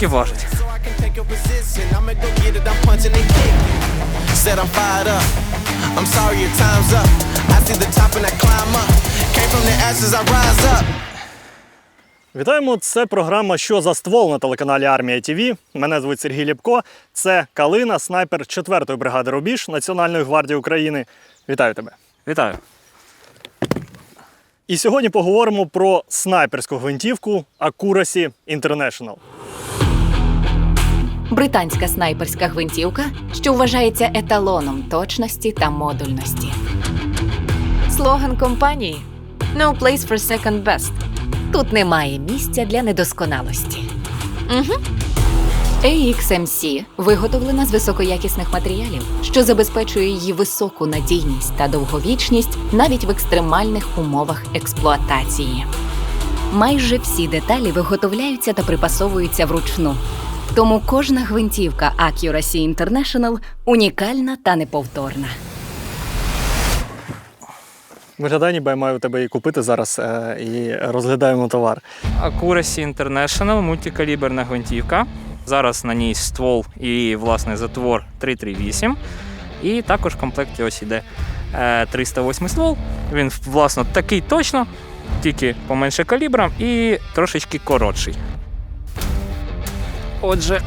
Трошки важить. Вітаємо! Це програма Що за ствол на телеканалі Армія ТВ. Мене звуть Сергій Ліпко. Це Калина, снайпер 4-ї бригади Рубіж Національної гвардії України. Вітаю тебе! Вітаю. І сьогодні поговоримо про снайперську гвинтівку Accuracy International. Британська снайперська гвинтівка, що вважається еталоном точності та модульності. Слоган компанії No place for second best. Тут немає місця для недосконалості. Угу. AXMC виготовлена з високоякісних матеріалів, що забезпечує її високу надійність та довговічність навіть в екстремальних умовах експлуатації. Майже всі деталі виготовляються та припасовуються вручну. Тому кожна гвинтівка Accuracy International унікальна та неповторна. Виглядає, ніби я маю тебе її купити зараз е, і розглядаємо товар. Accuracy International мультикаліберна гвинтівка. Зараз на ній ствол і власне затвор 338. І також в комплекті ось іде е, 308 ствол. Він власне такий точно, тільки поменше калібром і трошечки коротший. Отже,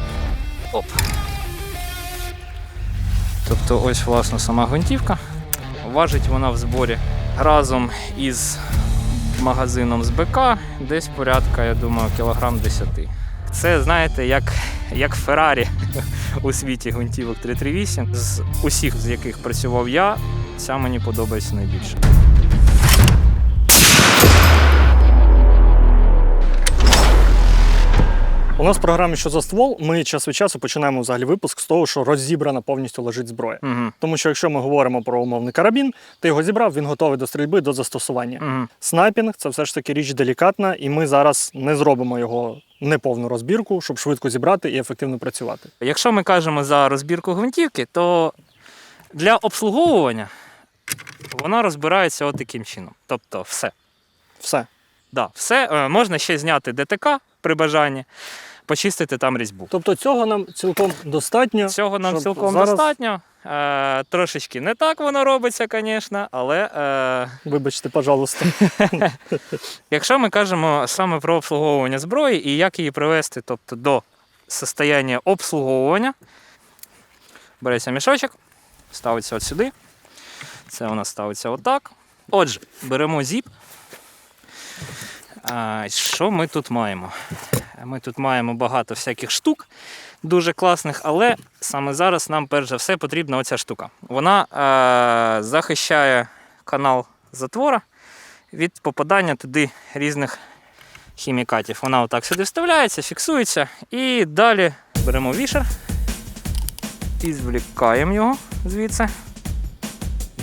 оп. Тобто ось власне сама гвинтівка. Важить вона в зборі разом із магазином з БК десь порядка, я думаю, кілограм 10. Це, знаєте, як, як Феррарі у світі гвинтівок 338. З усіх, з яких працював я, ця мені подобається найбільше. У нас в програмі Що за ствол ми час від часу починаємо взагалі випуск з того, що розібрана повністю лежить зброя. Угу. Тому що якщо ми говоримо про умовний карабін, ти його зібрав, він готовий до стрільби, до застосування. Угу. Снайпінг це все ж таки річ делікатна, і ми зараз не зробимо його неповну розбірку, щоб швидко зібрати і ефективно працювати. Якщо ми кажемо за розбірку гвинтівки, то для обслуговування вона розбирається от таким чином. Тобто все. Все. Да, все. Е, Можна ще зняти ДТК при бажанні, почистити там різьбу. Тобто цього нам цілком достатньо. Цього нам цілком зараз- достатньо. Е, трошечки не так воно робиться, звісно, але е, Вибачте, пожалуйста. якщо ми кажемо саме про обслуговування зброї і як її привести тобто, до состояння обслуговування, береться мішочок, ставиться от сюди. Це у нас ставиться отак. Отже, беремо зіп. А, що ми тут маємо? Ми тут маємо багато всяких штук, дуже класних, але саме зараз нам перш за все потрібна оця штука. Вона е, захищає канал затвора від попадання туди різних хімікатів. Вона отак сюди вставляється, фіксується. І далі беремо вішер і звлікаємо його звідси.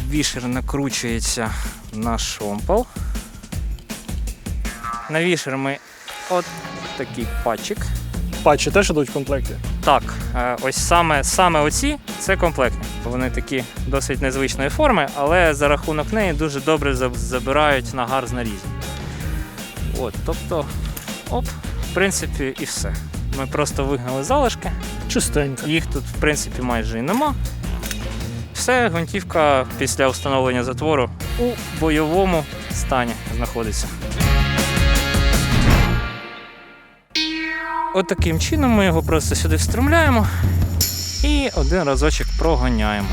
Вішер накручується на шомпол. На вішер ми от такий патчик. Патчі теж ідуть в комплекті. Так, е, ось саме, саме оці це комплектні. Вони такі досить незвичної форми, але за рахунок неї дуже добре забирають нагар з нарізів. От, тобто, оп, в принципі, і все. Ми просто вигнали залишки, Чистенько. їх тут, в принципі, майже і нема. Все, гвинтівка після встановлення затвору у бойовому стані знаходиться. От чином ми його просто сюди встромляємо і один разочок проганяємо.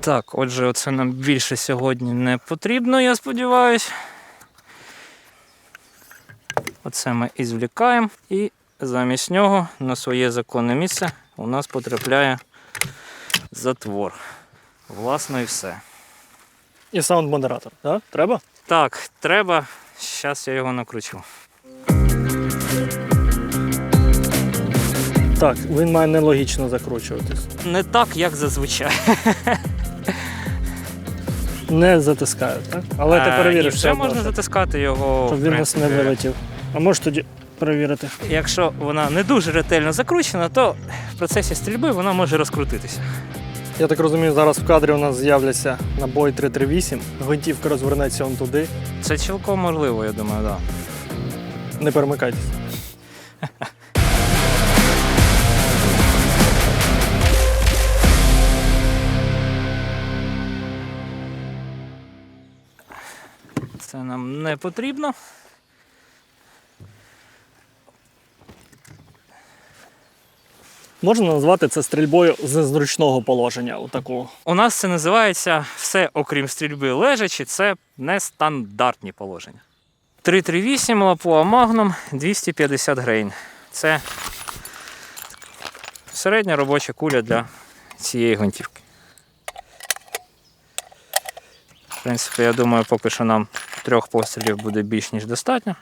Так, отже, оце нам більше сьогодні не потрібно, я сподіваюся. Оце ми і звлікаємо, і замість нього на своє законне місце у нас потрапляє затвор. Власне і все. І саунд-модератор. Да? Треба? Так, треба. Зараз я його накручу. Так, він має нелогічно закручуватись. Не так, як зазвичай. Не затискають, так? Але ти Е, перевіриш, все можна щоб- затискати його. щоб він нас не принципі. вилетів. А можеш тоді перевірити? Якщо вона не дуже ретельно закручена, то в процесі стрільби вона може розкрутитися. Я так розумію, зараз в кадрі у нас з'являться набої 338, гвинтівка розвернеться он туди. Це цілком можливо, я думаю, так. Да. Не перемикайтесь. Це нам не потрібно. Можна назвати це стрільбою з незручного положення. Отаку. У нас це називається все, окрім стрільби лежачі, це нестандартні положення. 338 Лапуа Magnum 250 грейн. Це середня робоча куля для цієї гвинтівки. В принципі, я думаю, поки що нам трьох пострілів буде більш ніж достатньо.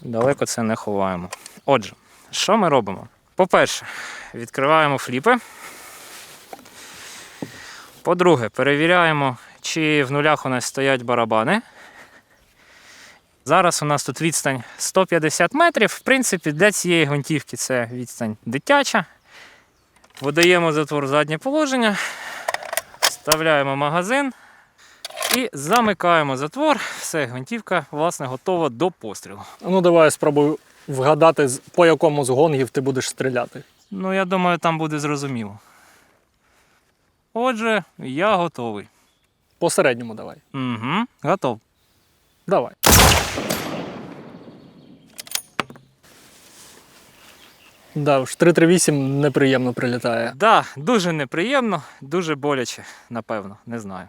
Далеко це не ховаємо. Отже, що ми робимо? По-перше, відкриваємо фліпи. По-друге, перевіряємо, чи в нулях у нас стоять барабани. Зараз у нас тут відстань 150 метрів. В принципі, для цієї гвинтівки це відстань дитяча. Видаємо затвор заднє положення, вставляємо магазин і замикаємо затвор. Все, гвинтівка, власне, готова до пострілу. Ну давай я спробую вгадати, по якому з гонгів ти будеш стріляти. Ну, я думаю, там буде зрозуміло. Отже, я готовий. По середньому давай. Угу, готов. Давай. Да, уж 338 неприємно прилітає. Да, дуже неприємно, дуже боляче, напевно, не знаю.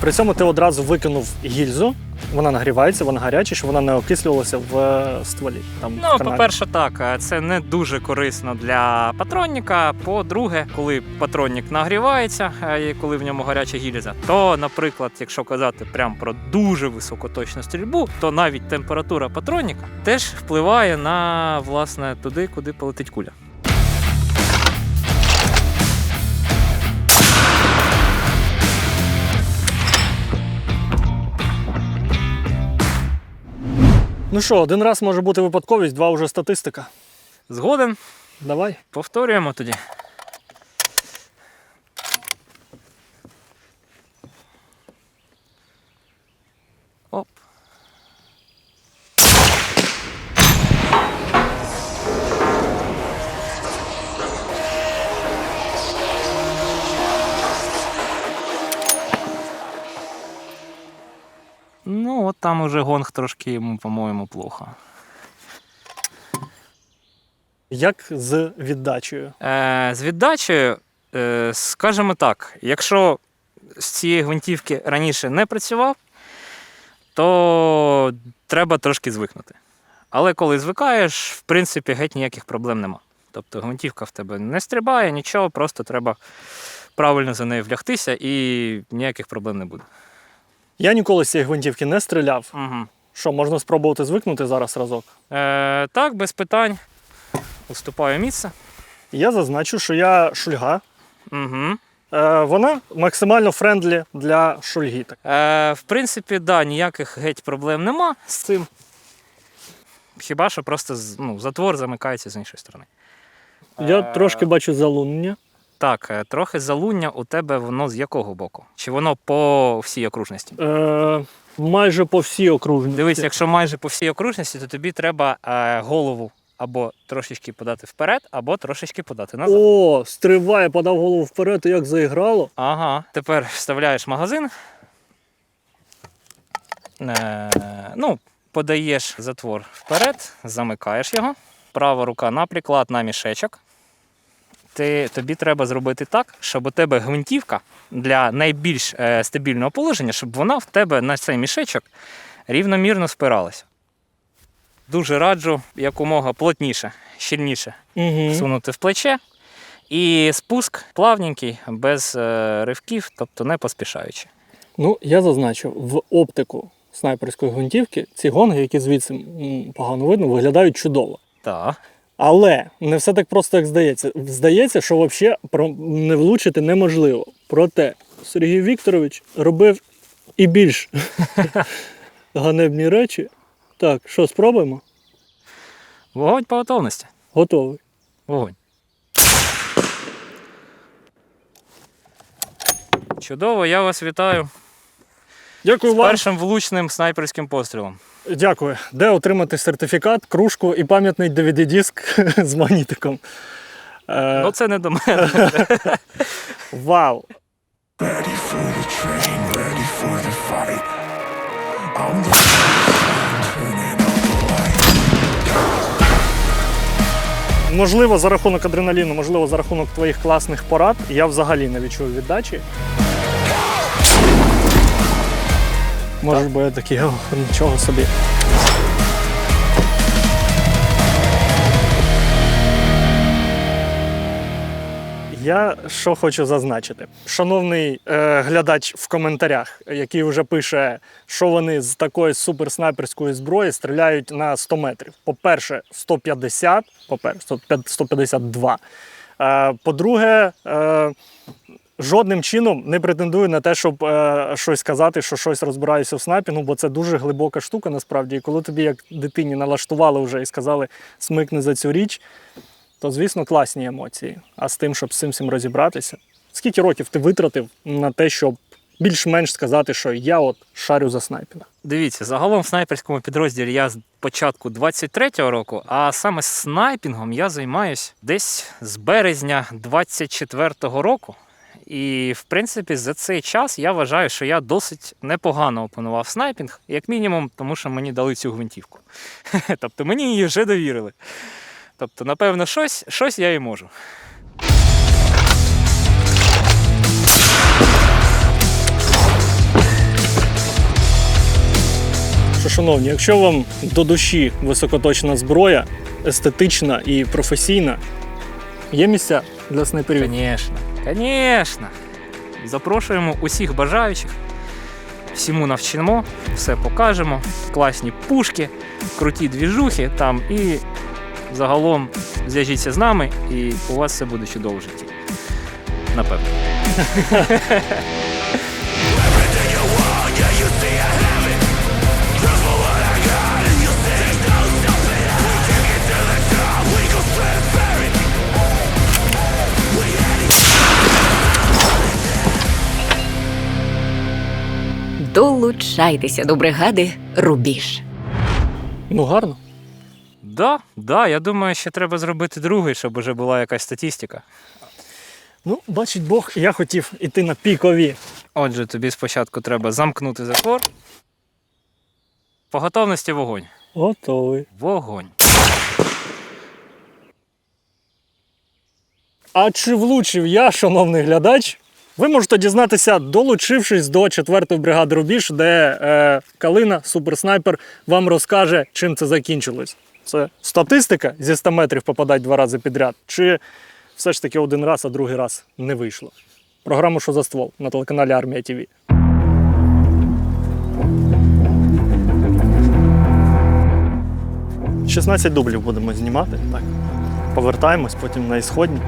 При цьому ти одразу викинув гільзу, вона нагрівається, вона гаряча, щоб вона не окислювалася в е, стволі. Там, в Ну, каналі. по-перше, так, е, це не дуже корисно для патронника. По-друге, коли патронник нагрівається, е, і коли в ньому гаряча гільза, то, наприклад, якщо казати прям про дуже високоточну стрільбу, то навіть температура патронника теж впливає на власне туди, куди полетить куля. Ну що, один раз може бути випадковість, два вже статистика. Згоден, Давай. повторюємо тоді. Там уже гонг трошки йому, по-моєму, плохо. Як з віддачею? Е, з віддачею, е, скажімо так, якщо з цієї гвинтівки раніше не працював, то треба трошки звикнути. Але коли звикаєш, в принципі, геть ніяких проблем нема. Тобто гвинтівка в тебе не стрибає, нічого, просто треба правильно за нею влягтися і ніяких проблем не буде. Я ніколи з цієї гвинтівки не стріляв. Угу. Що, можна спробувати звикнути зараз разок? Е, так, без питань. Уступаю місце. Я зазначу, що я шульга. Угу. Е, вона максимально френдлі для шульги. Так. Е, в принципі, да, ніяких геть проблем нема з цим. Хіба що просто ну, затвор замикається з іншої сторони. Я Е, трошки бачу залунення. Так, е, трохи залуння у тебе воно з якого боку? Чи воно по всій окружності? Е, майже по всій окружності. Дивись, якщо майже по всій окружності, то тобі треба е, голову або трошечки подати вперед, або трошечки подати назад. О, стриває, подав голову вперед, і як заіграло. Ага. Тепер вставляєш магазин. Е, ну, подаєш затвор вперед, замикаєш його. Права рука на приклад на мішечок. Ти, тобі треба зробити так, щоб у тебе гвинтівка для найбільш е, стабільного положення, щоб вона в тебе на цей мішечок рівномірно спиралася. Дуже раджу якомога плотніше, щільніше Угу. всунути в плече. І спуск плавненький, без е, ривків, тобто не поспішаючи. Ну, я зазначу, в оптику снайперської гвинтівки ці гонги, які звідси погано видно, виглядають чудово. Так. Але не все так просто, як здається. Здається, що взагалі не влучити неможливо. Проте Сергій Вікторович робив і більш ганебні речі. Так, що, спробуємо? Вогонь по готовності. Готовий. Вогонь. Чудово, я вас вітаю. Дякую З вам. першим влучним снайперським пострілом. Дякую. Де отримати сертифікат, кружку і пам'ятний DVD-диск з магнітиком. Е, Ну, це не до мене. Вау! Можливо, за рахунок адреналіну, можливо, за рахунок твоїх класних порад, я взагалі не відчув віддачі. Може, бо я такий, ох, нічого собі. Я що хочу зазначити. Шановний е, глядач в коментарях, який вже пише, що вони з такої суперснайперської зброї стріляють на 100 метрів. По-перше, 150, по-перше, 152. Е, по-друге, е, жодним чином не претендую на те, щоб е, щось сказати, що щось розбираюся в снайпінгу, бо це дуже глибока штука насправді. І коли тобі, як дитині, налаштували вже і сказали, смикни за цю річ, то звісно класні емоції. А з тим, щоб з цим всім розібратися, скільки років ти витратив на те, щоб більш-менш сказати, що я от шарю за снайпінг? Дивіться, загалом в снайперському підрозділі я з початку 23-го року, а саме снайпінгом я займаюсь десь з березня 24-го року. І, в принципі, за цей час я вважаю, що я досить непогано опанував снайпінг, як мінімум, тому що мені дали цю гвинтівку. Тобто мені її вже довірили. Тобто, напевно, щось, щось я і можу. Шановні, якщо вам до душі високоточна зброя, естетична і професійна, є місця для снайперів. Звісно, звісно. Запрошуємо усіх бажаючих. Всьому навчимо, все покажемо. Класні пушки, круті двіжухи там і загалом зв'яжіться з нами, і у вас все буде чудово в житті. Напевно. Долучайтеся до бригади Рубіж. Ну, гарно. Да, да, я думаю, ще треба зробити другий, щоб вже була якась статистика. Ну, бачить Бог, я хотів іти на пікові. Отже, тобі спочатку треба замкнути затвор. По готовності вогонь. Готовий. Вогонь. А чи влучив я, шановний глядач? Ви можете дізнатися, долучившись до 4-ї бригади Рубіж, де е, Калина, суперснайпер, вам розкаже, чим це закінчилось. Це статистика зі 100 метрів попадать два рази підряд, чи все ж таки один раз, а другий раз не вийшло. Програма «Що за ствол» на телеканалі Армія ТВ. «16 дублів будемо знімати. Так. Повертаємось потім на ісходні.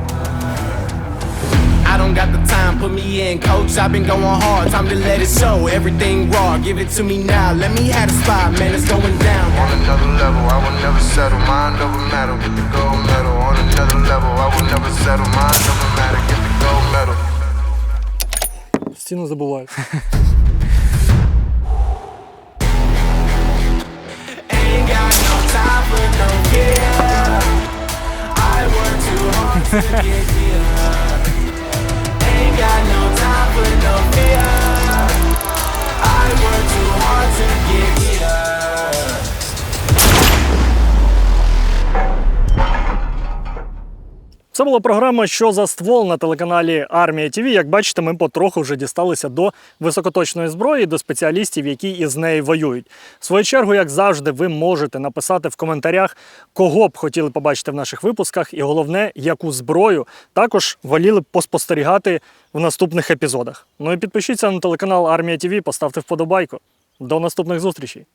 I don't got the time, put me in, coach. I've been going hard, time to let it show. Everything raw, give it to me now. Let me have the spot, man, it's going down. On another level, I will never settle. Mind over matter, get the gold medal. On another level, I will never settle. Mind over matter, get the gold medal. Стіну забуваю. Ain't got no time for no fear. I work too hard to get here. Це була програма Що за ствол на телеканалі Армія ТВ. Як бачите, ми потроху вже дісталися до високоточної зброї, до спеціалістів, які із нею воюють. В свою чергу, як завжди, ви можете написати в коментарях, кого б хотіли побачити в наших випусках, і головне, яку зброю також воліли б поспостерігати в наступних епізодах. Ну і підпишіться на телеканал Армія ТВ, поставте вподобайку. До наступних зустрічей!